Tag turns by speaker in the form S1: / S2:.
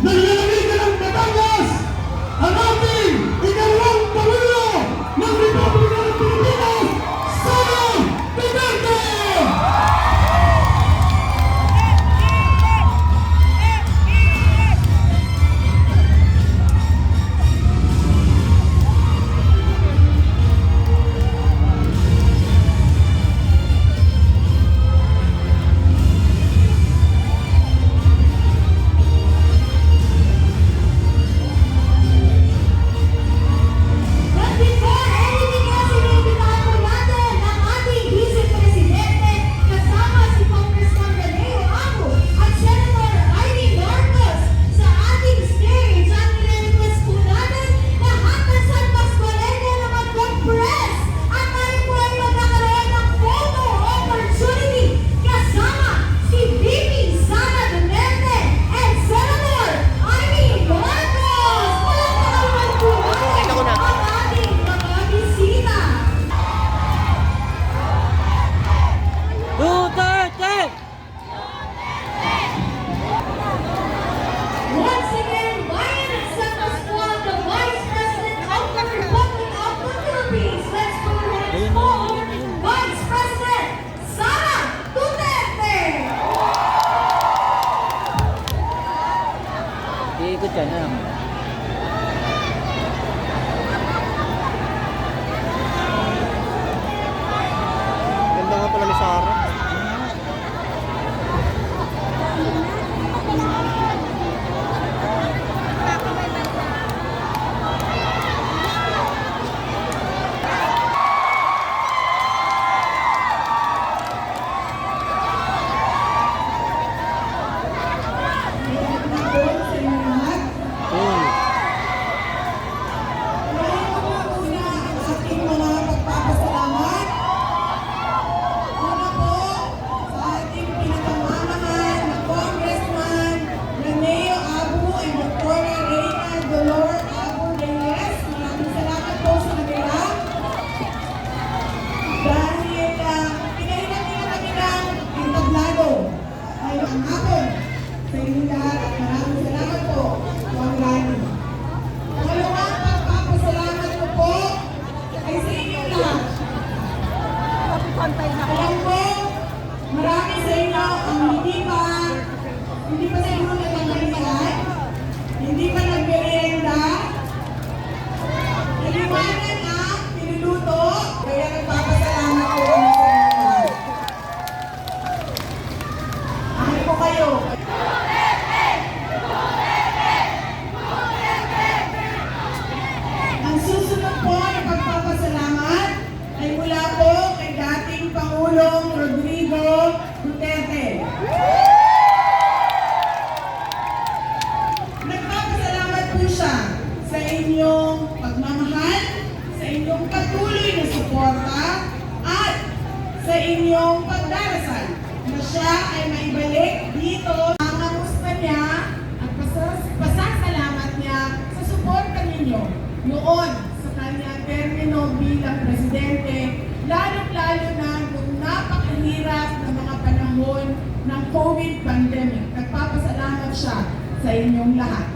S1: no Thank you, God. Pangulong Rodrigo Duterte. Nagpapasalamat po siya sa inyong pagmamahal, sa inyong patuloy na suporta, at sa inyong pagdarasal. Na siya ay maibalik dito. Ang kamusta niya? panahon ng COVID pandemic. Nagpapasalamat siya sa inyong lahat.